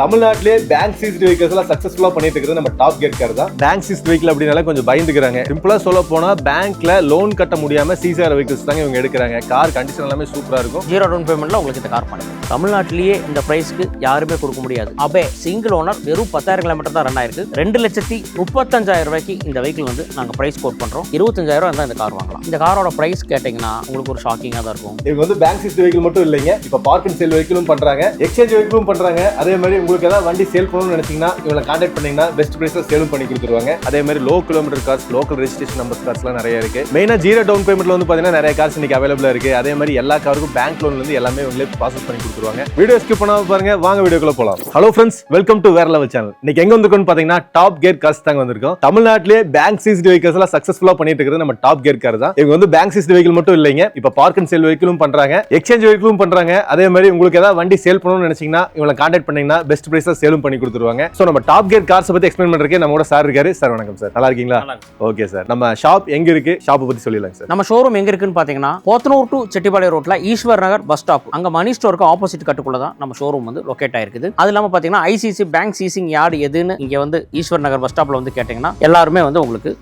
தமிழ்நாட்டிலே bank ceased vehicles எல்லாம் சக்சஸ்ஃபுல்லா பண்ணிட்டு இருக்கிறது நம்ம டாப் கேட் கார் தான். பேங்க் சீஸ்ட் வெஹிக்கல் அப்படினால கொஞ்சம் பயந்துக்கிறாங்க. சிம்பிளா சொல்ல போனா பேங்க்ல லோன் கட்ட முடியாம சீசார வெஹிக்கல்ஸ் தாங்க இவங்க எடுக்கிறாங்க. கார் கண்டிஷன் எல்லாமே சூப்பரா இருக்கும். ஜீரோ டவுன் பேமெண்ட்ல உங்களுக்கு இந்த கார் பண்ணுங்க தமிழ்நாட்டிலேயே இந்த பிரைஸ்க்கு யாருமே கொடுக்க முடியாது. அபே சிங்கிள் ஓனர் வெறும் பத்தாயிரம் கிலோமீட்டர் தான் ரன் ஆயிருக்கு. ரெண்டு லட்சத்தி முப்பத்தஞ்சாயிரம் ரூபாய்க்கு இந்த வெஹிக்கிள் வந்து நாங்க பிரைஸ் கோட் பண்றோம். இருபத்தஞ்சாயிரம் ரூபாய் தான் இந்த கார் வாங்கலாம். இந்த காரோட பிரைஸ் கேட்டீங்கன்னா உங்களுக்கு ஒரு ஷாக்கிங்காக தான் இருக்கும். இவங்க வந்து பேங்க் சீஸ்ட் வெஹிக்கிள் மட்டும் இல்லைங்க. இப்ப பார்க் அண்ட் சேல் வெஹிக்கிளும் பண்றாங்க. எக்ஸ்சேஞ்ச் வெஹிக்கிளும் பண்றாங்க. அதே மாதிரி உங்களுக்கு ஏதாவது வண்டி சேல் பண்ணணும்னு நினைச்சீங்கன்னா இவங்களை கான்டாக்ட் பண்ணீங்கன்னா பெஸ்ட் பிரைஸ்ல சேலும் பண்ணி கொடுத்துருவாங்க. அதே மாதிரி low kilometre cars local registration number கார்ஸ்லாம் நிறைய இருக்கு. மெயினா ஜீரோ டவுன் பேமெண்ட்ல வந்து பாத்தீங்கன்னா நிறைய கார்ஸ் இன்னைக்கு அவைலபிளா இருக்கு. அதே மாதிரி எல்லா காருக்கும் பேங்க் லோன்ல இருந்து எல்லாமே இவங்களே ப்ராசஸ் பண்ணி கொடுத்துருவாங்க. வீடியோ ஸ்கிப் பண்ணாம பாருங்க. வாங்க வீடியோக்குள்ள போலாம். ஹலோ ஃப்ரெண்ட்ஸ் வெல்கம் டு வேற லெவல் சேனல் இன்னைக்கு எங்க வந்திருக்கோம்னு பாத்தீங்கன்னா டாப் கேர் கார்ஸ் தாங்க வந்திருக்கோம். தமிழ்நாட்டிலே பேங்க் சீஸ்டு வெஹிக்கல்ஸ் எல்லாம் சக்சஸ்ஃபுல்லா பண்ணிட்டு இருக்கிறது நம்ம டாப் கேர் கார் தான். இவங்க வந்து பேங்க் சீஸ்டு வெஹிக்கிள் மட்டும் இல்லைங்க. இப்ப பார்க் அண்ட் சேல் வெஹிக்கிளும் பண்றாங்க. எக்ஸ்சேஞ்ச் வெஹிக்கிளும் பண்றாங்க. அதே மாதிரி உங்களுக்கு ஏதாவது வண்டி சேல் பண்ணணும்னு நினைச்சீங்கன்னா இவங்களை கான்டாக்ட் பண்ணீங்கன்னா பெஸ்ட் பிரைஸ்ல சேலும் பண்ணி கொடுத்துருவாங்க. சோ நம்ம டாப் கேர் கார்ஸ் பத்தி எக்ஸ்பிளைன் பண்றதுக்கு நம்ம கூட சார் இருக்காரு. சார் வணக்கம் சார் நல்லா இருக்கீங்களா? ஓகே சார் நம்ம ஷாப் எங்க இருக்கு? ஷாப் பத்தி சொல்லிடலாம் சார் நம்ம ஷோரூம் எங்க இருக்குன்னு பாத்தீங்கன்னா போத்தனூர் டு செட்டிப்பாளையம் ரோட்ல ஈஸ்வர் நகர் பஸ் ஸ்டாப் அங்க மணி ஸ்டோருக்கு ஆப்போசிட் கட்டுக்குள்ள தான் நம்ம ஷோரூம் வந்து லொக்கேட் ஆயிருக்குது. அது இல்லாம பாத்தீங்கன்னா ஐசிசி பேங்க் சீசிங் யார்டு எதுன்னு இங்க வந்து ஈஸ்வர் நகர் பஸ் ஸ்டாப்ல வந்து கேட்டீங்கன்னா எல்லாருமே வந்து உங்களுக்கு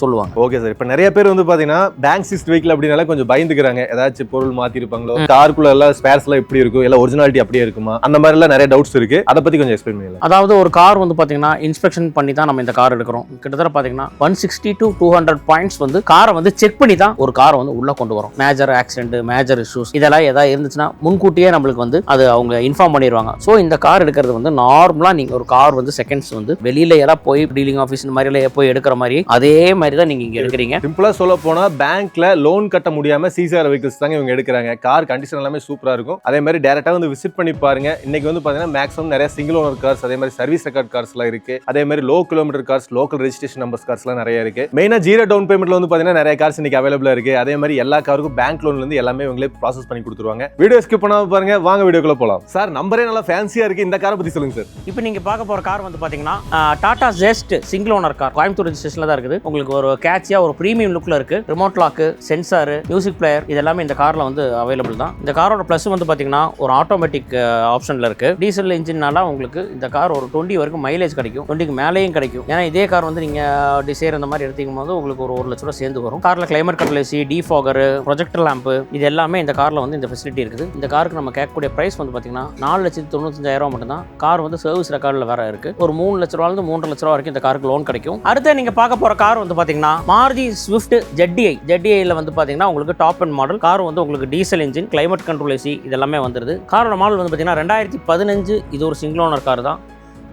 சொல்லுவாங்க. ஓகே சார் இப்போ நிறைய பேர் வந்து பாத்தீங்கன்னா பேங்க் சிஸ்ட் வெஹிக்கிள் அப்படினால கொஞ்சம் பயந்துக்கிறாங்க. ஏதாச்சும் பொருள் மாத்தி இருப்பாங்களோ காருக்குள்ள எல்லாம் ஸ்பேர்ஸ் எல்லாம் எப்படி இருக்கும்? எல்லாம் ஒரிஜினாலிட்டி அப்படியே இருக்குமா? அந்த மாதிரி எல்லாம் நிறைய டவுட்ஸ் இருக்கு. அதை பத்தி கொஞ்சம் எக்ஸ்பிளைன் பண்ணலாம் அதாவது ஒரு கார் வந்து பாத்தீங்கன்னா இன்ஸ்பெக்ஷன் பண்ணி தான் நம்ம இந்த கார் எடுக்கிறோம். கிட்டத்தட்ட பாத்தீங்கன்னா one sixty to two hundred points வந்து காரை வந்து செக் பண்ணி தான் ஒரு காரை வந்து உள்ள கொண்டு வரும். மேஜர் ஆக்சிடென்ட் மேஜர் இஷ்யூஸ் இதெல்லாம் ஏதாவது இருந்துச்சுன்னா முன்கூட்டியே நம்மளுக்கு வந்து அது அவங்க இன்ஃபார்ம் பண்ணிடுவாங்க ஸோ இந்த கார் எடுக்கிறது வந்து நார்மலாக நீங்கள் ஒரு கார் வந்து செகண்ட்ஸ் வந்து வெளியில எல்லாம் போய் டீலிங் ஆஃபீஸ் இந்த மாதிரி எல்லாம் போய் எடுக்கிற மாதிரி அதே மாதிரி தான் நீங்க இங்க எடுக்கிறீங்க. சிம்பிளா சொல்ல போனா பேங்க்ல லோன் கட்ட முடியாம சீசார் வெஹிக்கிள்ஸ் தாங்க இவங்க எடுக்கிறாங்க. கார் கண்டிஷன் எல்லாமே சூப்பரா இருக்கும். அதே மாதிரி டேரக்டா வந்து விசிட் பண்ணி பாருங்க. இன்னைக்கு வந்து பாத்தீங்கன்னா மேக்ஸிமம் நிறைய சிங்கிள் ஓனர் கார்ஸ் அதே மாதிரி சர்வீஸ் ரெக்கார்ட் கார்ஸ் எல்லாம் இருக்கு. அதே மாதிரி low kilometre cars local registration numbers cars எல்லாம் நிறைய இருக்கு. மெயினா ஜீரோ டவுன் பேமெண்ட்ல வந்து பாத்தீங்கன்னா நிறைய கார்ஸ் இன்னைக்கு அவைலபிளா இருக்கு. அதே மாதிரி எல்லா காருக்கும் பேங்க் லோன்ல இருந்து எல்லாமே இவங்களே ப்ராசஸ் பண்ணி கொடுத்துருவாங்க. வீடியோ ஸ்கிப் பண்ணாம பாருங்க. வாங்க வீடியோக்குள்ள போலாம். சார் நம்பரே நல்லா ஃபேன்சியா இருக்கு. இந்த காரை பத்தி சொல்லுங்க சார் இப்போ நீங்க பார்க்க போற கார் வந்து பாத்தீங்கன்னா Tata Zest single owner car Coimbatore ரெஜிஸ்ட்ரேஷன்ல தான் இருக்குது. உங்களுக்கு ஒரு கேட்சியா ஒரு பிரீமியம் லுக்ல இருக்கு. Remote lock sensor music player இது எல்லாமே இந்த கார்ல வந்து அவைலபிள் தான். இந்த காரோட ப்ளஸ் வந்து பாத்தீங்கன்னா ஒரு ஆட்டோமேட்டிக் ஆப்ஷன்ல இருக்கு. டீசல் இன்ஜின்னால உங்களுக்கு இந்த கார் ஒரு டுவெண்ட்டி வரைக்கும் மைலேஜ் கிடைக்கும். டுவெண்ட்டிக்கு மேலேயும் கிடைக்கும். ஏன்னா இதே கார் வந்து நீங்கள் டிசைர் uh, அந்த மாதிரி எடுத்துக்கும் போது உங்களுக்கு ஒரு ஒரு லட்ச ரூபா சேர்ந்து வரும். காரில் climate control AC defogger projector lamp இது எல்லாமே இந்த காரில் வந்து இந்த ஃபெசிலிட்டி இருக்குது. இந்த காருக்கு நம்ம கேட்கக்கூடிய பிரைஸ் வந்து பார்த்தீங்கன்னா நாலு லட்சத்து தொண்ணூத்தஞ்சாயிரம் மட்டும்தான். கார் வந்து சர்வீஸ் ரெக்கார்டில் வேற இருக்கு. ஒரு மூணு லட்ச ரூபாலேருந்து மூன்றரை லட்ச ரூபா வரைக்கும் இந்த காருக்கு லோன் கிடைக்கும். அடுத்து நீங்கள் பார்க்க போகிற கார் வந்து பார்த்தீங்கன்னா மாருதி ஸ்விஃப்ட் ஜெட்டிஐ ஜெட்டிஐயில் வந்து பார்த்தீங்கன்னா உங்களுக்கு டாப் அண்ட் மாடல் கார் வந்து உங்களுக்கு diesel engine climate control AC இதெல்லாமே வந்துருது. காரோட மாடல் வந்து பார்த்தீங்கன்னா ரெண்டாயிரத்தி பதினஞ்சு இது ஒரு சிங்கிள் ஓனர் கார் தான்.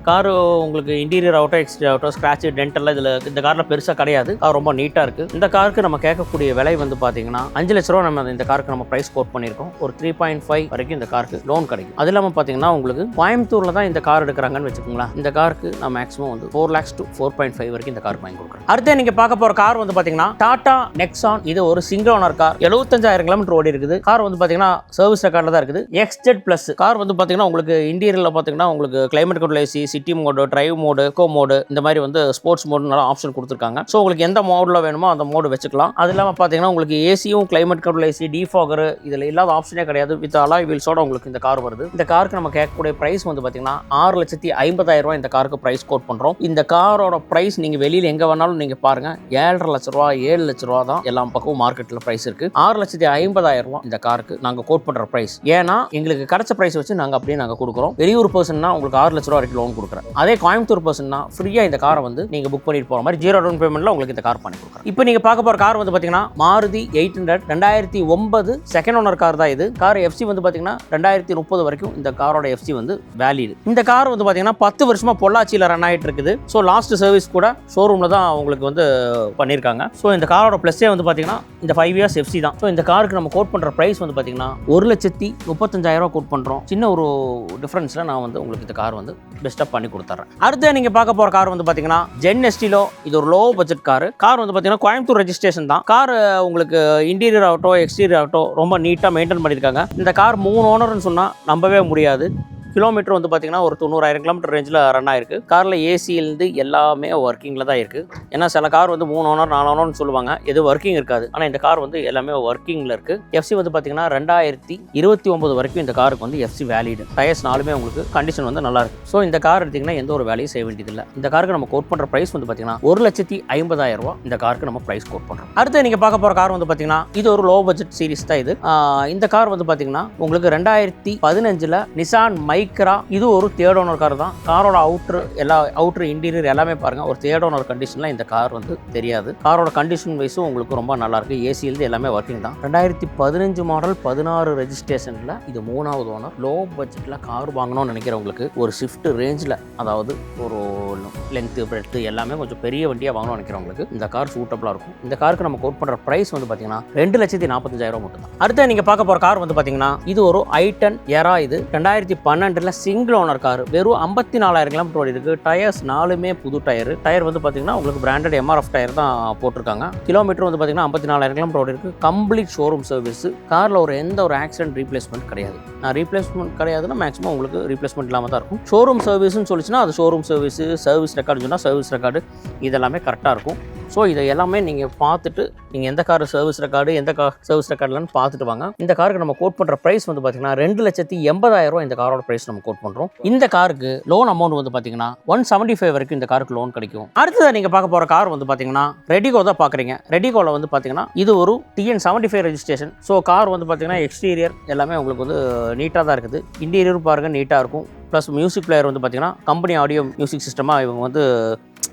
காரு உங்களுக்கு இன்டீரியர் ஆகட்டோ எக்ஸ்டீரியர் ஆகட்டோ ஸ்க்ராட்ச் டென்டெல்லாம் இதில் இந்த காரில் பெருசாக கிடையாது. கார் ரொம்ப நீட்டாக இருக்குது இந்த காருக்கு நம்ம கேட்கக்கூடிய விலை வந்து பார்த்தீங்கன்னா அஞ்சு லட்ச ரூபா நம்ம இந்த காருக்கு நம்ம ப்ரைஸ் கோட் பண்ணியிருக்கோம். ஒரு த்ரீ பாயிண்ட் ஃபைவ் வரைக்கும் இந்த காருக்கு லோன் கிடைக்கும். அது இல்லாமல் பார்த்தீங்கன்னா உங்களுக்கு கோயம்புத்தூரில் தான் இந்த கார் எடுக்கிறாங்கன்னு வச்சுக்கோங்களேன். இந்த காருக்கு நான் மேக்ஸிமம் வந்து four lakhs to four point five வரைக்கும் இந்த கார் வாங்கி கொடுக்குறேன். அடுத்து நீங்கள் பார்க்க போகிற கார் வந்து பார்த்தீங்கன்னா டாடா நெக்ஸான் இது ஒரு சிங்கிள் ஓனர் கார் எழுபத்தஞ்சாயிரம் கிலோமீட்டர் ஓடி இருக்குது. கார் வந்து பார்த்தீங்கன்னா சர்வீஸ் ரெக்கார்டில் தான் இருக்குது. எக்ஸ்டெட் ப்ளஸ் கார் வந்து பார்த்தீங்கன்னா உங்களுக்கு இன்டீரியரில் பார்த்தீங்கன்னா உங்களுக்கு climate control AC city mode drive mode eco mode இந்த மாதிரி வந்து ஸ்போர்ட்ஸ் மோடு நல்லா ஆப்ஷன் கொடுத்துருக்காங்க. ஸோ உங்களுக்கு எந்த மோடில் வேணுமோ அந்த மோடு வச்சுக்கலாம். அது இல்லாமல் பார்த்தீங்கன்னா உங்களுக்கு ஏசியும் கிளைமேட் கண்ட்ரோல் ஏசி டிஃபாகர் இதில் இல்லாத ஆப்ஷனே கிடையாது. வித் அலாய் வீல்ஸோட உங்களுக்கு இந்த கார் வருது. இந்த காருக்கு நம்ம கேட்கக்கூடிய ப்ரைஸ் வந்து பார்த்தீங்கன்னா ஆறு லட்சத்தி ஐம்பதாயிரம் ரூபாய் இந்த காருக்கு ப்ரைஸ் கோட் பண்ணுறோம் இந்த காரோட ப்ரைஸ் நீங்கள் வெளியில் எங்கே வேணாலும் நீங்கள் பாருங்கள் ஏழரை லட்ச ரூபா ஏழு லட்ச ரூபா தான் எல்லா பக்கமும் மார்க்கெட்டில் ப்ரைஸ் இருக்குது ஆறு லட்சத்தி ஐம்பதாயிரம் ரூபா இந்த காருக்கு நாங்கள் கோட் பண்ணுற ப்ரைஸ் ஏன்னா எங்களுக்கு கிடைச்ச ப்ரைஸ் வச்சு நாங்கள் அப்படியே நாங்கள் கொடுக்குறோம். வெளியூர் பர்சன்னா உங்களுக்கு ஆறு லட்ச ரூபா வரைக்கும் லோன் கொடுக்குறேன். அதே கோயம்புத்தூர் பர்சன்னா ஃப்ரீயாக இந்த காரை வந்து நீங்கள் புக் பண்ணிட்டு போகிற மாதிரி ஜீரோ டவுன் பேமெண்ட்டில் உங்களுக்கு இந்த கார் பண்ணி கொடுக்குறேன். இப்போ நீங்கள் பார்க்க போகிற கார் வந்து பார்த்தீங்கன்னா மாருதி எயிட் ஹண்ட்ரட் ரெண்டாயிரத்தி ஒன்பது செகண்ட் ஓனர் கார் தான் இது. கார் எஃப்சி வந்து பார்த்தீங்கன்னா ரெண்டாயிரத்தி முப்பது வரைக்கும் இந்த காரோட எஃப்சி வந்து வேலிடு இந்த கார் வந்து பார்த்தீங்கன்னா பத்து வருஷமாக பொள்ளாச்சியில் ரன் ஆகிட்டு இருக்குது. ஸோ லாஸ்ட் சர்வீஸ் கூட ஷோரூமில் தான் உங்களுக்கு வந்து பண்ணியிருக்காங்க ஸோ இந்த காரோட ப்ளஸ்ஸே வந்து பார்த்தீங்கன்னா இந்த ஃபைவ் இயர்ஸ் எஃப்சி தான். ஸோ இந்த காருக்கு நம்ம கோட் பண்ணுற ப்ரைஸ் வந்து பார்த்தீங்கன்னா ஒரு லட்சத்தி முப்பத்தஞ்சாயிரம் ரூபா கோட் பண்ணுறோம் சின்ன ஒரு டிஃப்ரென்ஸில் நான் வந்து உங்களுக்கு இந்த கார் வந்து பெஸ்ட்டாக பண்ணி கொடுத்துட்றேன். அடுத்து நீங்கள் பார்க்க போகிற கார் வந்து பார்த்தீங்கன்னா ஜென் எஸ்டிலோ இது ஒரு லோ பட்ஜெட் கார். கார் வந்து பார்த்தீங்கன்னா கோயம்புத்தூர் ரெஜிஸ்ட்ரேஷன் தான். கார் உங்களுக்கு இன்டீரியர் ஆகட்டும் எக்ஸ்டீரியர் ஆகட்டும் ரொம்ப நீட்டாக மெயின்டைன் பண்ணியிருக்காங்க. இந்த கார் மூணு ஓனர்னு சொன்னால் நம்பவே முடியாது. கிலோமீட்டர் வந்து பார்த்தீங்கன்னா ஒரு தொண்ணூறாயிரம் கிலோமீட்டர் ரேஞ்சில் ரன் ஆயிருக்கு. காரில் ஏசியிலேருந்து எல்லாமே ஒர்க்கிங்கில் தான் இருக்குது ஏன்னா சில கார் வந்து மூணு ஓனர் நாலு ஓனர்னு சொல்லுவாங்க. எது ஒர்க்கிங் இருக்காது. ஆனால் இந்த கார் வந்து எல்லாமே ஒர்க்கிங்கில் இருக்குது எஃப்சி வந்து பார்த்தீங்கன்னா ரெண்டாயிரத்தி இருபத்தி ஒம்பது வரைக்கும் இந்த காருக்கு வந்து எஃப்சி வேலிடு டயர்ஸ் நாலுமே உங்களுக்கு கண்டிஷன் வந்து நல்லாயிருக்கு ஸோ இந்த கார் எடுத்திங்கன்னா எந்த ஒரு வேலையும் செய்ய வேண்டியதில்லை இந்த காருக்கு நம்ம கோட் பண்ணுற ப்ரைஸ் வந்து பார்த்தீங்கன்னா ஒரு லட்சத்தி ஐம்பதாயிரம் ரூபா இந்த காருக்கு நம்ம ப்ரைஸ் கோட் பண்ணுறோம் அடுத்து நீங்கள் பார்க்க போகிற கார் வந்து பார்த்தீங்கன்னா இது ஒரு லோ பட்ஜெட் சீரிஸ் தான் இது. இந்த கார் வந்து பார்த்தீங்கன்னா உங்களுக்கு ரெண்டாயிரத்தி பதினஞ்சில் நிசான் மை மைக்ரா இது ஒரு தேர்ட் ஓனர் கார் தான். காரோட அவுட்ரு எல்லா அவுட்ரு இன்டீரியர் எல்லாமே பாருங்க. ஒரு தேர்ட் ஓனர் கண்டிஷனில் இந்த கார் வந்து தெரியாது. காரோட கண்டிஷன் வைஸும் உங்களுக்கு ரொம்ப நல்லா இருக்கு. ஏசியிலிருந்து எல்லாமே ஒர்க்கிங் தான். ரெண்டாயிரத்தி பதினஞ்சு மாடல் பதினாறு ரெஜிஸ்ட்ரேஷனில் இது மூணாவது ஓனர் லோ பட்ஜெட்டில் கார் வாங்கணும்னு நினைக்கிறவங்களுக்கு ஒரு ஷிஃப்ட் ரேஞ்சில் அதாவது ஒரு லென்த்து பிரெத்து எல்லாமே கொஞ்சம் பெரிய வண்டியாக வாங்கணும்னு நினைக்கிறவங்களுக்கு இந்த கார் சூட்டபுளாக இருக்கும். இந்த காருக்கு நம்ம கோட் பண்ணுற ப்ரைஸ் வந்து பார்த்தீங்கன்னா ரெண்டு லட்சத்தி நாற்பத்தஞ்சாயிரம் மட்டும் தான் அடுத்து நீங்கள் பார்க்க போகிற கார் வந்து பார்த்தீங்கன்னா இது ஒரு ஐ டென் எரா இது. ரெண்டாயிரத்தி பன்னெண்டு பன்னெண்டில் சிங்கிள் ஓனர் கார் வெறும் ஐம்பத்தி நாலாயிரம் கிலோமீட்டர் ஓடி இருக்குது டயர்ஸ் நாலுமே புது டயர் டயர் வந்து பார்த்தீங்கன்னா உங்களுக்கு பிராண்டட் எம்ஆர்எஃப் டயர் தான் போட்டிருக்காங்க. கிலோமீட்டர் வந்து பார்த்தீங்கன்னா ஐம்பத்தி நாலாயிரம் கிலோமீட்டர் ஓடி இருக்குது கம்ப்ளீட் ஷோரூம் சர்வீஸ் காரில் ஒரு எந்த ஒரு ஆக்சிடென்ட் ரீப்ளேஸ்மெண்ட் கிடையாது. நான் ரீப்ளேஸ்மெண்ட் கிடையாதுன்னா மேக்ஸிமம் உங்களுக்கு ரீப்ளேஸ்மெண்ட் இல்லாமல் தான் இருக்கும். ஷோரூம் சர்வீஸ்னு சொல்லிச்சுன்னா அது ஷோரூம் சர்வீஸ் சர்வீஸ் ரெக்கார்டு சொன்னால் சர்வீஸ் ரெக்கார்டு இதெல்லாமே கரெக்டாக இருக்கும். ஸோ இதை எல்லாமே நீங்கள் பார்த்துட்டு நீங்கள் எந்த கார் சர்வீஸ் ரெக்கார்டு எந்த கார் சர்வீஸ் ரெக்கார்டுலன்னு பார்த்துட்டு வாங்க. இந்த காருக்கு நம்ம கோட் பண்ணுற ப்ரைஸ் வந்து பார்த்தீங்கன்னா ரெண்டு லட்சத்தி எண்பதாயிரம் ரூபா இந்த காரோட ப்ரைஸ் நம்ம கோட் பண்ணுறோம் இந்த காருக்கு லோன் அமௌண்ட் வந்து பார்த்தீங்கன்னா ஒன் செவன்ட்டி ஃபைவ் வரைக்கும் இந்த காருக்கு லோன் கிடைக்கும். அடுத்தது நீங்கள் பார்க்க போகிற கார் வந்து பார்த்தீங்கன்னா ரெடிகோ தான் பார்க்குறீங்க. ரெடிகோவில் வந்து பார்த்தீங்கன்னா இது ஒரு TN seventy five registration so car வந்து பார்த்தீங்கன்னா எக்ஸ்டீரியர் எல்லாமே உங்களுக்கு வந்து நீட்டாக தான் இருக்குது. இன்டீரியர் பாருங்கள் நீட்டாக இருக்கும். ப்ளஸ் மியூசிக் பிளேயர் வந்து பார்த்தீங்கன்னா கம்பெனி ஆடியோ மியூசிக் சிஸ்டமாக இவங்க வந்து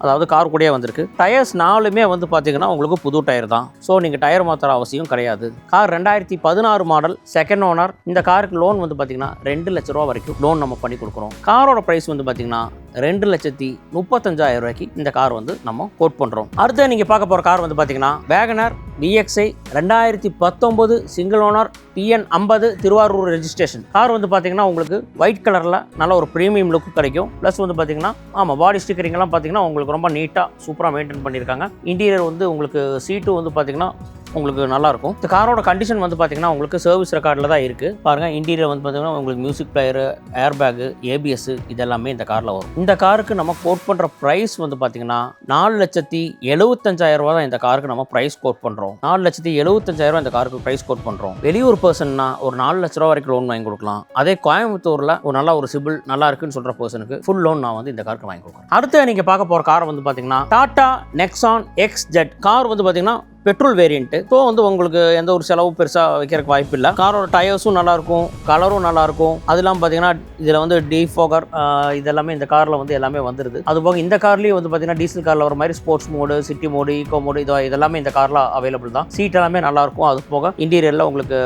அதாவது கார் கூடயே வந்திருக்கு. டயர்ஸ் நாலுமே வந்து பார்த்தீங்கன்னா உங்களுக்கு புது டயர் தான். ஸோ நீங்கள் டயர் மாற்றுற அவசியம் கிடையாது. கார் ரெண்டாயிரத்தி பதினாறு மாடல் செகண்ட் ஓனர் இந்த காருக்கு லோன் வந்து பார்த்தீங்கன்னா ரெண்டு லட்ச ரூபா வரைக்கும் லோன் நம்ம பண்ணி கொடுக்குறோம். காரோட ப்ரைஸ் வந்து பார்த்தீங்கன்னா ரெண்டு லட்சத்தி முப்பத்தஞ்சாயிரம் ரூபாய்க்கு இந்த கார் வந்து நம்ம கோட் பண்ணுறோம் அடுத்து நீங்கள் பார்க்க போகிற கார் வந்து பார்த்தீங்கன்னா வேகனர் விஎக்ஸ்ஐ ரெண்டாயிரத்தி பத்தொம்போது சிங்கிள் ஓனர் டிஎன் ஐம்பது திருவாரூர் ரெஜிஸ்ட்ரேஷன் கார் வந்து பார்த்தீங்கன்னா உங்களுக்கு ஒயிட் கலரில் நல்ல ஒரு ப்ரீமியம் லுக் கிடைக்கும். ப்ளஸ் வந்து பார்த்தீங்கன்னா ஆமாம் பாடி ஸ்டிக்கரிங்லாம் பார்த்தீங்கன்னா உங்களுக்கு ரொம்ப நீட்டாக சூப்பராக மெயின்டைன் பண்ணியிருக்காங்க இன்டீரியர் வந்து உங்களுக்கு சீட்டு வந்து பார்த்தீங்கன்னா உங்களுக்கு நல்லாயிருக்கும். இந்த காரோட கண்டிஷன் வந்து பார்த்தீங்கன்னா உங்களுக்கு சர்வீஸ் ரெக்கார்டில் தான் இருக்குது பாருங்கள் இன்டீரியர் வந்து பார்த்தீங்கன்னா உங்களுக்கு music player air bag ABS இதெல்லாமே இந்த காரில் வரும். இந்த காருக்கு நம்ம கோட் பண்ணுற ப்ரைஸ் வந்து பார்த்தீங்கன்னா நாலு லட்சத்தி எழுபத்தஞ்சாயிரம் ரூபா தான் இந்த காருக்கு நம்ம ப்ரைஸ் கோட் பண்ணுறோம் நாலு லட்சத்தி எழுபத்தஞ்சாயிரம் இந்த காருக்கு ப்ரைஸ் கோட் பண்ணுறோம் வெளியூர் பர்சன்னா ஒரு நாலு லட்ச ரூபா வரைக்கும் லோன் வாங்கி கொடுக்கலாம். அதே கோயம்புத்தூரில் ஒரு நல்ல ஒரு சிபில் நல்லா இருக்குன்னு சொல்கிற பர்சனுக்கு ஃபுல் லோன் நான் வந்து இந்த காருக்கு வாங்கி கொடுக்குறேன். அடுத்து நீங்கள் பார்க்க போகிற கார் வந்து பார்த்தீங்கன்னா Tata Nexon X Z car வந்து பார்த்தீங்கன்னா பெட்ரோல் வேரியண்ட்டு ஸோ வந்து உங்களுக்கு எந்த ஒரு செலவும் பெருசாக வைக்கிறதுக்கு வாய்ப்பு இல்லை காரோட டயர்ஸும் நல்லாயிருக்கும் கலரும் நல்லாயிருக்கும் அதெல்லாம் பார்த்தீங்கன்னா இதில் வந்து டீஃபோகர் இதெல்லாமே இந்த காரில் வந்து எல்லாமே வந்துருது. அது போக இந்த கார்லேயும் வந்து பார்த்தீங்கன்னா டீசல் காரில் வர மாதிரி sports mode city mode eco mode இது இதெல்லாமே இந்த காரில் அவைலபிள் தான். சீட் எல்லாமே நல்லாயிருக்கும் அது போக இன்டீரியரில் உங்களுக்கு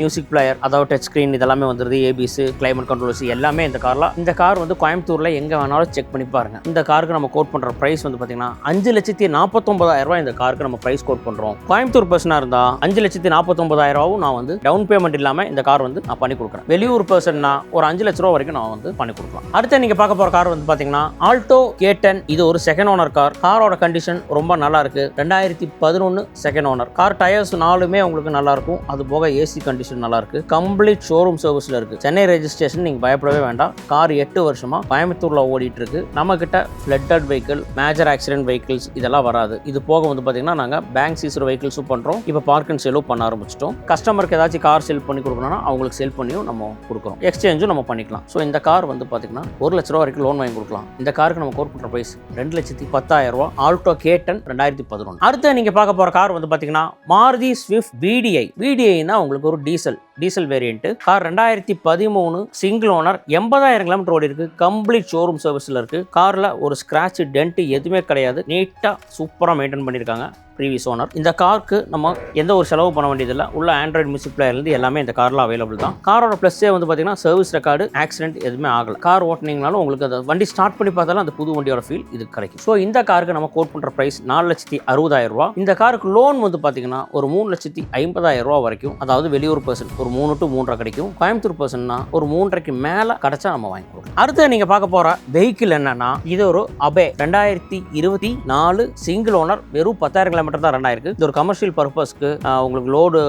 மியூசிக் பிளேயர் அதாவது டச் ஸ்க்ரீன் இதெல்லாமே வந்துருது. ஏபிஎஸ் கிளைமேட் கண்ட்ரோல்ஸ் எல்லாமே இந்த காரில் இந்த கார் வந்து கோயம்புத்தூரில் எங்கே வேணாலும் செக் பண்ணி பாருங்க. இந்த காருக்கு நம்ம கோட் பண்ணுற ப்ரைஸ் வந்து பார்த்தீங்கன்னா அஞ்சு லட்சத்தி நாற்பத்தொம்பதாயிரம் ரூபாய் இந்த காருக்கு நம்ம ப்ரைஸ் கோட் பண்ணுறோம் கோயம்புத்தூர் பர்சனாக இருந்தால் அஞ்சு லட்சத்தி நாற்பத்தொம்பதாயிரம் ரூபாவும் நான் வந்து டவுன் பேமெண்ட் இல்லாமல் இந்த கார் வந்து நான் பண்ணி கொடுக்குறேன். வெளியூர் பர்சன்னா ஒரு அஞ்சு லட்ச ரூபா வரைக்கும் நான் வந்து பண்ணி கொடுக்கலாம். அடுத்து நீங்கள் பார்க்க போகிற கார் வந்து பார்த்தீங்கன்னா ஆல்டோ கேட்டன் இது ஒரு செகண்ட் ஓனர் கார் காரோட கண்டிஷன் ரொம்ப நல்லா இருக்கு. ரெண்டாயிரத்தி பதினொன்று செகண்ட் ஓனர் கார் டயர்ஸ் நாலுமே உங்களுக்கு நல்லா இருக்கும். அது போக ஏசி கண்டிஷன் நல்லா இருக்கு. கம்ப்ளீட் ஷோரூம் சர்வீஸ்ல இருக்கு. சென்னை ரெஜிஸ்ட்ரேஷன் நீங்க பயப்படவே வேண்டாம். கார் எட்டு வருஷமா கோயம்புத்தூர்ல ஓடிட்டு இருக்கு. நம்ம கிட்ட flooded vehicle major accident vehicles இதெல்லாம் வராது. இது போக வந்து பார்த்தீங்கன்னா நாங்கள் பேங்க் சீசர் வெஹிக்கிள்ஸும் பண்ணுறோம் இப்போ பார்க் அண்ட் சேலும் பண்ண ஆரம்பிச்சிட்டோம். கஸ்டமருக்கு ஏதாச்சும் கார் சேல் பண்ணி கொடுக்கணும்னா அவங்களுக்கு செல் பண்ணியும் நம்ம கொடுக்குறோம். எக்ஸ்சேஞ்சும் நம்ம பண்ணிக்கலாம். ஸோ இந்த கார் வந்து பார்த்தீங்கன்னா ஒரு லட்ச ரூபா வரைக்கும் லோன் வாங்கி கொடுக்கலாம். இந்த காருக்கு நம்ம கோட் பண்ணுற ப்ரைஸ் ரெண்டு லட்சத்தி பத்தாயிரம் ரூபா. ஆல்டோ கேட்டன் ரெண்டாயிரத்தி பதினொன்று அடுத்து நீங்கள் பார்க்க போகிற கார் வந்து பார்த்தீங்கன்னா மாருதி ஸ்விஃப்ட் விடிஐ விடிஐனா உங்களுக்கு ஒரு டீசல் டீசல் வேரியண்ட்டு கார் ரெண்டாயிரத்தி பதிமூணு சிங்கிள் ஓனர் எண்பதாயிரம் கிலோமீட்டர் ஓடி இருக்குது கம்ப்ளீட் ஷோரூம் சர்வீஸில் இருக்குது காரில் ஒரு ஸ்க்ராட்ச் டென்ட் எதுவுமே கிடையாது. நீட்டாக சூப்பராக மெயின்டைன் பண்ணியிருக்காங்க. ப்ரீவியஸ் ஓனர் இந்த காருக்கு நம்ம எந்த ஒரு செலவு பண்ண வேண்டியதில்லை. உள்ள ஆண்ட்ராய்டு மியூசிக் பிளேயர்லேருந்து எல்லாமே இந்த காரில் அவைலபிள் தான். காரோட ப்ளஸ்ஸே வந்து பார்த்தீங்கன்னா சர்வீஸ் ரெக்கார்டு ஆக்சிடென்ட் எதுவுமே ஆகல. கார் ஓட்டினீங்கனாலும் உங்களுக்கு அந்த வண்டி ஸ்டார்ட் பண்ணி பார்த்தாலும் அந்த புது வண்டியோட ஃபீல் இது கிடைக்கும். ஸோ இந்த காருக்கு நம்ம கோட் பண்ணுற ப்ரைஸ் நாலு லட்சத்தி அறுபதாயிரம் ரூபா இந்த காருக்கு லோன் வந்து பார்த்தீங்கன்னா ஒரு மூணு லட்சத்தி ஐம்பதாயிரம் ரூபா வரைக்கும் அதாவது வெளியூர் பர்சன் ஒரு மூணு டு மூன்றரை கிடைக்கும். கோயம்புத்தூர் பர்சன்னா ஒரு மூன்றரைக்கு மேலே கிடைச்சா நம்ம வாங்கி கொடுக்கலாம். அடுத்து நீங்கள் பார்க்க போகிற வெஹிக்கிள் என்னன்னா இது ஒரு அபே ரெண்டாயிரத்தி இருபத்தி நாலு சிங்கிள் ஓனர் வெறும் பத்தாயிரம் கிலோமீட்டர் கிலோமீட்டர் தான் ரன் ஆயிருக்கு. இது ஒரு கமர்ஷியல் பர்பஸ்க்கு உங்களுக்கு லோடு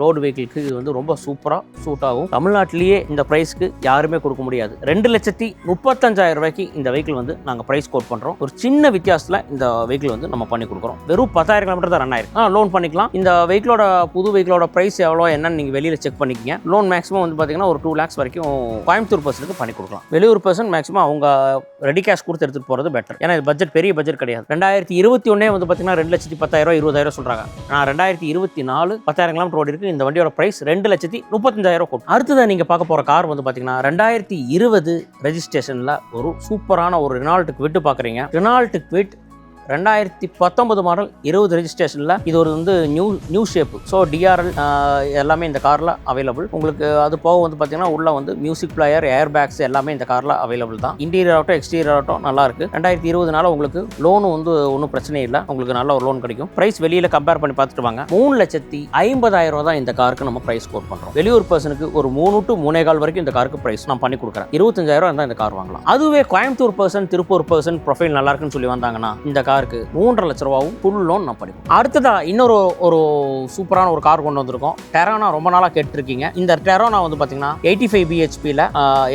லோடு வெஹிக்கிளுக்கு இது வந்து ரொம்ப சூப்பராக சூட் ஆகும். தமிழ்நாட்டிலேயே இந்த ப்ரைஸ்க்கு யாருமே கொடுக்க முடியாது. ரெண்டு லட்சத்தி முப்பத்தஞ்சாயிரம் ரூபாய்க்கு இந்த வெஹிக்கிள் வந்து நாங்கள் ப்ரைஸ் கோட் பண்ணுறோம் ஒரு சின்ன வித்தியாசத்தில் இந்த வெஹிக்கிள் வந்து நம்ம பண்ணி கொடுக்குறோம். வெறும் பத்தாயிரம் கிலோமீட்டர் தான் ரன் ஆயிருக்கு லோன் பண்ணிக்கலாம். இந்த வெஹிக்கிளோட புது வெஹிக்கிளோட ப்ரைஸ் எவ்வளோ என்னன்னு நீங்கள் வெளியில் செக் பண்ணிக்கிங்க. லோன் மேக்ஸிமம் வந்து பார்த்தீங்கன்னா ஒரு டூ லேக்ஸ் வரைக்கும் கோயம்புத்தூர் பர்சனுக்கு பண்ணி கொடுக்கலாம். வெளியூர் பர்சன் மேக்ஸிமம் அவங்க ரெடி கேஷ் கொடுத்து எடுத்துகிட்டு போகிறது பெட்டர் ஏன்னா இது பட்ஜெட் பெரிய பட்ஜெட் கிடையாது. ரெண்டாயிரத்தி இருபத்தி ஒன்றே வந்து பார்த்தீங்கன்னா ரெண்டு லட்சத்தி பத்தாயிரம் இருபதாயிரம் சொல்கிறாங்க நான் ரெண்டாயிரத்தி இருபத்தி நாலு பத்தாயிரம் கிலோமீட்டர் ஓடி இருக்கு இந்த வண்டியோட பிரைஸ் ரெண்டு லட்சத்தி முப்பத்தஞ்சாயிரம் கோடி அடுத்ததான் நீங்கள் பார்க்க போகிற கார் வந்து பார்த்தீங்கன்னா ரெண்டாயிரத்தி இருபது ரெஜிஸ்ட்ரேஷனில் ஒரு சூப்பரான ஒரு ரெனால்ட் விட்டு பார்க்குறீங்க ரெனால்ட் குவிட் ரெண்டாயிரத்தி பத்தொன்பது மாடல் இருபது ரெஜிஸ்ட்ரேஷனில் இது ஒரு வந்து new new shape so DRL எல்லாமே இந்த காரில் அவைலபிள் உங்களுக்கு அது போக வந்து பார்த்தீங்கன்னா உள்ள வந்து மியூசிக் பிளேயர் ஏர் பேக்ஸ் எல்லாமே இந்த காரில் அவைலபிள் தான். இன்டீரியர் ஆகட்டும் எக்ஸ்டீரியர் ஆகட்டும் நல்லா இருக்கு. ரெண்டாயிரத்தி இருபதுனால உங்களுக்கு லோனும் வந்து ஒன்றும் பிரச்சனை இல்லை. உங்களுக்கு நல்ல ஒரு லோன் கிடைக்கும். ப்ரைஸ் வெளியில் கம்பேர் பண்ணி பார்த்துட்டு வாங்க. மூணு லட்சத்தி ஐம்பதாயிரம் ரூபா தான் இந்த காருக்கு நம்ம ப்ரைஸ் ஸ்கோர் பண்ணுறோம் வெளியூர் பர்சனுக்கு ஒரு மூணு டு மூணே கால் வரைக்கும் இந்த காருக்கு ப்ரைஸ் நான் பண்ணி கொடுக்குறேன். இருபத்தஞ்சாயிரம் இருந்தால் இந்த கார் வாங்கலாம். அதுவே Coimbatore person Tiruppur person profile நல்லா இருக்குன்னு சொல்லி வந்தாங்கன்னா இந்த கார் காருக்கு மூன்றரை லட்ச ரூபாவும் ஃபுல் லோன் நான் படிப்போம் அடுத்ததாக இன்னொரு ஒரு சூப்பரான ஒரு கார் கொண்டு வந்திருக்கோம். டெரானா ரொம்ப நாளாக கேட்டிருக்கீங்க. இந்த டெரானா வந்து பார்த்தீங்கன்னா எயிட்டி ஃபைவ் பிஹெச்பியில்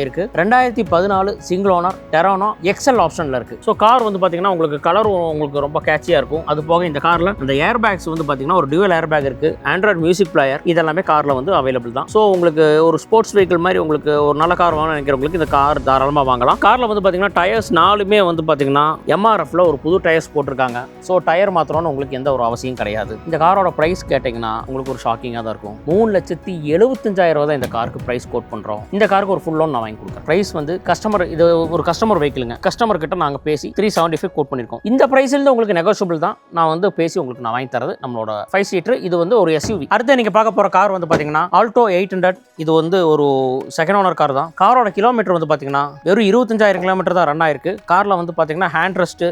இருக்குது ரெண்டாயிரத்தி பதினாலு சிங்கிள் ஓனர் டெரானா எக்ஸல் ஆப்ஷனில் இருக்குது ஸோ கார் வந்து பார்த்தீங்கன்னா உங்களுக்கு கலர் உங்களுக்கு ரொம்ப கேட்சியாக இருக்கும். அது போக இந்த காரில் இந்த ஏர் பேக்ஸ் வந்து பார்த்தீங்கன்னா ஒரு டியூவல் ஏர் பேக் இருக்குது ஆண்ட்ராய்ட் மியூசிக் பிளேயர் இதெல்லாமே காரில் வந்து அவைலபிள் தான். ஸோ உங்களுக்கு ஒரு ஸ்போர்ட்ஸ் வெஹிக்கிள் மாதிரி உங்களுக்கு ஒரு நல்ல கார் வாங்கணும்னு நினைக்கிறவங்களுக்கு இந்த கார் தாராளமாக வாங்கலாம். காரில் வந்து பார்த்தீங்கன்னா டயர்ஸ் நாலுமே வந்து பார்த்தீங்கன்னா எம்ஆர்எஃப்ல ஒரு புது டயர்ஸ் போட்டிருக்காங்க. ஸோ டயர் மாத்திரம்னு உங்களுக்கு எந்த ஒரு அவசியம் கிடையாது. இந்த காரோட ப்ரைஸ் கேட்டிங்கன்னா உங்களுக்கு ஒரு ஷாக்கிங்காக தான் இருக்கும். மூணு லட்சத்தி எழுபத்தஞ்சாயிரம் ரூபா தான் இந்த காருக்கு ப்ரைஸ் கோட் பண்ணுறோம் இந்த காருக்கு ஒரு ஃபுல் லோன் நான் வாங்கி கொடுக்குறேன். ப்ரைஸ் வந்து கஸ்டமர் இது ஒரு கஸ்டமர் வெஹிக்கிளுங்க கஸ்டமர் கிட்ட நாங்கள் பேசி த்ரீ செவன்டி ஃபைவ் கோட் பண்ணியிருக்கோம் இந்த ப்ரைஸ்லேருந்து உங்களுக்கு நெகோஷியபிள் தான். நான் வந்து பேசி உங்களுக்கு நான் வாங்கி தரது நம்மளோட ஃபைவ் சீட்டர் இது வந்து ஒரு எஸ்யூவி அடுத்து நீங்கள் பார்க்க போகிற கார் வந்து பார்த்தீங்கன்னா ஆல்டோ எயிட் ஹண்ட்ரட் இது வந்து ஒரு செகண்ட் ஓனர் கார் தான். காரோட கிலோமீட்டர் வந்து பார்த்தீங்கன்னா வெறும் இருபத்தஞ்சாயிரம் கிலோமீட்டர் தான் ரன் ஆயிருக்கு. காரில் வந்து பார்த்தீங்கன்னா ஹேண்ட் ரெஸ்ட்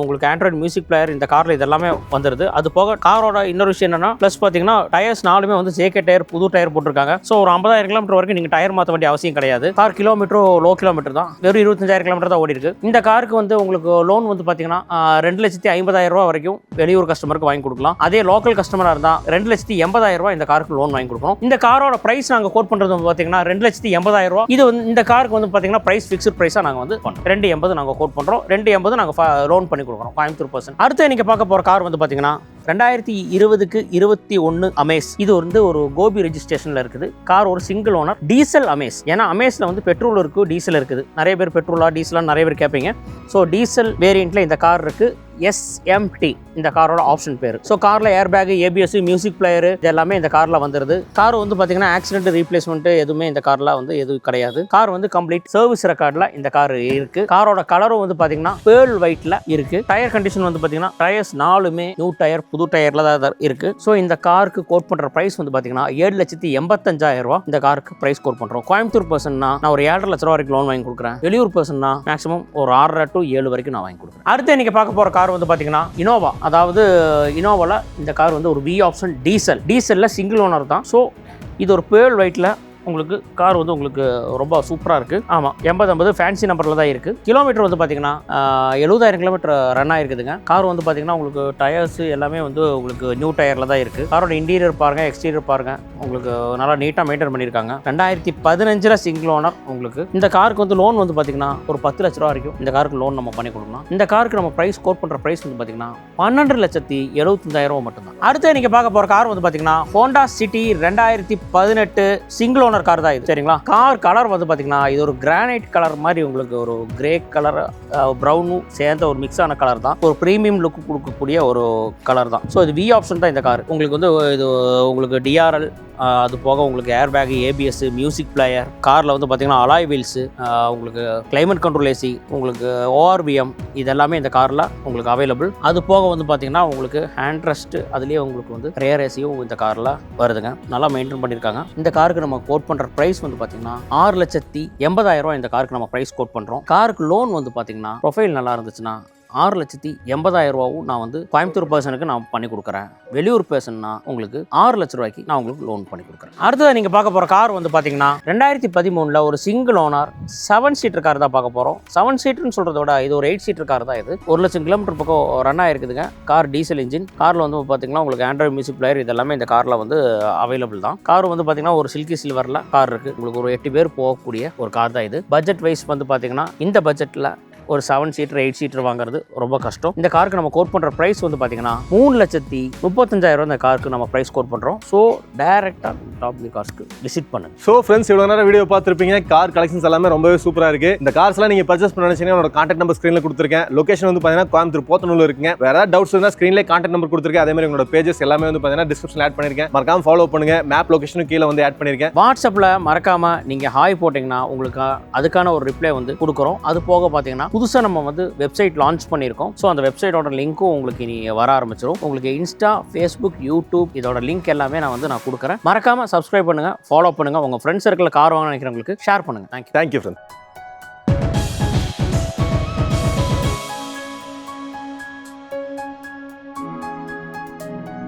உங்களுக்கு ஹேண்ட் ஆண்ட்ராய்டு மியூசிக் பிளேயர் இந்த காரில் இதெல்லாமே வந்துருது. அது போக காரோட இன்னொரு விஷயம் என்னன்னா ப்ளஸ் பார்த்தீங்கன்னா டயர்ஸ் நாலுமே வந்து ஜேகே டயர் புது டயர் போட்டிருக்காங்க. ஸோ ஒரு ஐம்பதாயிரம் கிலோமீட்டர் வரைக்கும் நீங்கள் டயர் மாற்ற வேண்டிய அவசியம் கிடையாது. கார் கிலோமீட்டர் லோ கிலோமீட்டர் தான். வெறும் இருபத்தஞ்சாயிரம் கிலோமீட்டர் தான் ஓடி இருக்கு இந்த காருக்கு வந்து உங்களுக்கு லோன் வந்து பார்த்தீங்கன்னா ரெண்டு லட்சத்தி ஐம்பதாயிரம் ரூபா வரைக்கும் வெளியூர் கஸ்டமருக்கு வாங்கி கொடுக்கலாம். அதே லோக்கல் கஸ்டமராக இருந்தால் ரெண்டு லட்சத்தி எண்பதாயிரம் ரூபா இந்த காருக்கு லோன் வாங்கி கொடுக்கணும். இந்த காரோட பிரைஸ் நாங்கள் கோட் பண்ணுறது வந்து பார்த்தீங்கன்னா ரெண்டு லட்சத்தி எண்பதாயிரம் ரூபா இது வந்து இந்த காருக்கு வந்து பார்த்தீங்கன்னா பிரைஸ் ஃபிக்ஸ்ட் பிரைஸாக நாங்கள் வந்து ரெண்டு எண்பது நாங்கள் கோட் பண்ணுறோம் ரெண்டு எண்பது நாங்கள் லோன் பண்ணி கொடுக்குறோம். கோயம்புத்தூர் பர்சன் அடுத்து நீங்கள் பார்க்க போகிற கார் வந்து பார்த்தீங்கன்னா ரெண்டாயிரத்தி இருபதுக்கு இருபத்தி ஒன்று அமேஸ் இது வந்து ஒரு கோபி ரெஜிஸ்ட்ரேஷனில் இருக்குது. கார் ஒரு சிங்கிள் ஓனர் டீசல் அமேஸ் ஏன்னா அமேஸில் வந்து பெட்ரோல் இருக்குது டீசல் இருக்குது. நிறைய பேர் பெட்ரோலா டீசலா நிறைய பேர் கேட்பீங்க ஸோ டீசல் வேரியண்ட்டில் இந்த கார் இருக்குது எஸ்எம்டி இந்த காரோட ஆப்ஷன் பேர். ஸோ காரில் air bag ABS music player இது எல்லாமே இந்த காரில் வந்துருது. கார் வந்து பார்த்தீங்கன்னா ஆக்சிடென்ட் ரீப்ளேஸ்மெண்ட் எதுவுமே இந்த காரில் வந்து எதுவும் கிடையாது. கார் வந்து கம்ப்ளீட் சர்வீஸ் ரெக்கார்டில் இந்த கார் இருக்கு. காரோட கலரும் வந்து பார்த்தீங்கன்னா பேர்ல் ஒயிட்டில் இருக்கு. டயர் கண்டிஷன் வந்து பார்த்தீங்கன்னா டயர்ஸ் நாலுமே நியூ டயர் புது டயரில் தான் இருக்குது ஸோ இந்த காருக்கு கோட் பண்ணுற ப்ரைஸ் வந்து பார்த்தீங்கன்னா ஏழு லட்சத்தி எண்பத்தஞ்சாயிரம் ரூபா இந்த காருக்கு ப்ரைஸ் கோட் பண்ணுறோம் கோயம்புத்தூர் பர்சன்னா நான் ஒரு ஏழரை லட்ச ரூபா வரைக்கும் லோன் வாங்கி கொடுக்குறேன். வெளியூர் பர்சன்னா மேக்ஸிமம் ஒரு ஆறரை டு ஏழு வரைக்கும் நான் வாங்கி கொடுக்குறேன். அடுத்து நீங்கள் பார்க்க போகிற கார் வந்து பார்த்தீங்கன்னா இனோவா அதாவது இனோவாவில் இந்த கார் வந்து ஒரு வி ஆப்ஷன் டீசல் டீசலில் சிங்கிள் ஓனர் தான். ஸோ இது ஒரு பேர்ல் ஒயிட்டில் உங்களுக்கு கார் வந்து உங்களுக்கு ரொம்ப சூப்பராக இருக்குது ஆமாம் எண்பது ஐம்பது ஃபேன்சி நம்பரில் தான் இருக்குது கிலோமீட்டர் வந்து பார்த்தீங்கன்னா எழுபதாயிரம் கிலோமீட்டர் ரன் ஆயிருக்குதுங்க. கார் வந்து பார்த்தீங்கன்னா உங்களுக்கு டயர்ஸ் எல்லாமே வந்து உங்களுக்கு நியூ டயரில் தான் இருக்குது காரோட இன்டீரியர் பாருங்கள் எக்ஸ்டீரியர் பாருங்கள் உங்களுக்கு நல்லா நீட்டாக மெயின்டைன் பண்ணியிருக்காங்க ரெண்டாயிரத்தி பதினஞ்சில் சிங்கிள் ஓனர் உங்களுக்கு. இந்த காருக்கு வந்து லோன் வந்து பார்த்தீங்கன்னா ஒரு பத்து லட்ச ரூபா வரைக்கும் இந்த காருக்கு லோன் நம்ம பண்ணி கொடுக்கலாம். இந்த காருக்கு நம்ம ப்ரைஸ் கோட் பண்ணுற ப்ரைஸ் வந்து பார்த்தீங்கன்னா பன்னெண்டு லட்சத்தி எழுபத்தஞ்சாயிரம் ரூபா மட்டும்தான். அடுத்து நீங்கள் பார்க்க போகிற கார் வந்து பார்த்தீங்கன்னா ஹோண்டா சிட்டி ரெண்டாயிரத்தி பதினெட்டு சிங்கிள் ஓனர் கார் தான் இது. சரிங்களா? கார் கலர் வந்து பார்த்தீங்கன்னா இது ஒரு கிரானைட் கலர் மாதிரி உங்களுக்கு ஒரு கிரே கலர் ப்ரௌனும் சேர்ந்த ஒரு மிக்ஸ் ஆன கலர் தான். ஒரு ப்ரீமியம் லுக் கொடுக்கக்கூடிய ஒரு கலர் தான். ஸோ இது வி ஆப்ஷன் தான் இந்த கார் உங்களுக்கு வந்து இது உங்களுக்கு டிஆர்எல் அது போக உங்களுக்கு air bag ABS music player காரில் வந்து பார்த்தீங்கன்னா அலாய் வீல்ஸு உங்களுக்கு கிளைமேட் கண்ட்ரோல் ஏசி உங்களுக்கு ஓஆர்பிஎம் இதெல்லாமே இந்த காரில் உங்களுக்கு அவைலபிள் அது போக வந்து பார்த்தீங்கன்னா உங்களுக்கு ஹேண்ட் ரெஸ்ட் அதுலேயே உங்களுக்கு வந்து ரேர் ஏசியும் இந்த காரில் வருதுங்க. நல்லா மெயின்டைன் பண்ணியிருக்காங்க இந்த காருக்கு நம்ம கோட் பண்ணுற ப்ரைஸ் வந்து பார்த்தீங்கன்னா ஆறு லட்சத்தி எண்பதாயிரம் ரூபாய் இந்த காருக்கு நம்ம ப்ரைஸ் கோட் பண்ணுறோம் காருக்கு லோன் வந்து பார்த்தீங்கன்னா ப்ரொஃபைல் நல்லா இருந்துச்சுன்னா ஆறு லட்சத்தி எண்பதாயிரம் ரூபாவும் நான் வந்து கோயம்புத்தூர் பர்சனுக்கு நான் பண்ணி கொடுக்குறேன். வெளியூர் பர்சன்னா உங்களுக்கு ஆறு லட்ச ரூபாய்க்கு நான் உங்களுக்கு லோன் பண்ணி கொடுக்குறேன். அடுத்தது நீங்கள் பார்க்க போகிற கார் வந்து பார்த்தீங்கன்னா ரெண்டாயிரத்தி பதிமூணில் ஒரு single owner seven seater car தான் பார்க்க போகிறோம் செவன் சீட்டர்னு சொல்கிறத விட இது ஒரு எயிட் சீட்டர் கார் தான் இது. ஒரு லட்சம் கிலோமீட்டர் பக்கம் ரன் ஆயிருக்குதுங்க. கார் டீசல் இன்ஜின் காரில் வந்து பார்த்தீங்கன்னா உங்களுக்கு ஆண்ட்ராய்டு மியூசிக் பிளேயர் இதெல்லாமே இந்த காரில் வந்து அவைலபிள் தான். கார் வந்து பார்த்தீங்கன்னா ஒரு சில்கி சில்வரில் கார் இருக்குது உங்களுக்கு ஒரு எட்டு பேர் போகக்கூடிய ஒரு கார் தான் இது. பட்ஜெட் வைஸ் வந்து பார்த்தீங்கன்னா இந்த பட்ஜெட்டில் ஒரு செவன் சீட்டர் எயிட் சீட்டர் வாங்குறது ரொம்ப கஷ்டம். இந்த காருக்கு நம்ம கோட் பண்ணுற ப்ரைஸ் வந்து பார்த்தீங்கன்னா மூணு லட்சத்தி முப்பத்தஞ்சாயிரம் இந்த காருக்கு நம்ம ப்ரைஸ் கோட் பண்ணுறோம் ஸோ டேரெக்டாக டாப் கார்ஸ்க்கு விசிட் பண்ணுங்க. ஸோ ஃப்ரெண்ட்ஸ் இவ்வளோ நேரம் வீடியோ பார்த்துருப்பீங்க. கார் கலெக்ஷன்ஸ் எல்லாமே ரொம்பவே சூப்பராக இருக்கு. இந்த கார்ஸ்லாம் நீங்கள் பர்ச்சேஸ் பண்ண நினைச்சீங்கன்னா என்னோட கான்டாக்ட் நம்பர் ஸ்க்ரீனில் கொடுத்துருக்கேன். லொகேஷன் வந்து பார்த்தீங்கன்னா கோயம்புத்தூர் போத்தனூர் இருக்குங்க. வேற ஏதாவது டவுட்ஸ் இருந்தால் ஸ்க்ரீன்லேயே கான்டாக்ட் நம்பர் கொடுத்துருக்கேன். அதே மாதிரி உங்களோட பேஜஸ் எல்லாமே வந்து பார்த்தீங்கன்னா டிஸ்கிரிப்ஷன் ஆட் பண்ணிருக்கேன். மறக்காம ஃபாலோ பண்ணுங்க. மேப் லொகேஷனும் கீழே வந்து ஆட் பண்ணிருக்கேன். வாட்ஸ்அப்பில் மறக்காமல் நீங்கள் ஹாய் போட்டிங்கன்னா உங்களுக்கு அதுக்கான ஒரு ரிப்ளை வந்து கொடுக்குறோம். அது போக பார்த்தீங்கன்னா புதுசாக நம்ம வந்து வெப்சைட் லான்ச் பண்ணியிருக்கோம். ஸோ அந்த வெப்சைட்டோட லிங்க்கும் உங்களுக்கு இனி வர ஆரம்பிச்சிடும் உங்களுக்கு இன்ஸ்டா ஃபேஸ்புக் யூடியூப் இதோட லிங்க் எல்லாமே நான் வந்து நான் கொடுக்குறேன். மறக்காமல் சப்ஸ்கிரைப் பண்ணுங்கள் ஃபாலோ பண்ணுங்கள் உங்கள் ஃப்ரெண்ட்ஸ் சர்க்கிளில் கார் வாங்க நினைக்கிறவங்களுக்கு ஷேர் பண்ணுங்கள் தேங்க்யூ தேங்க்யூ ஃப்ரெண்ட்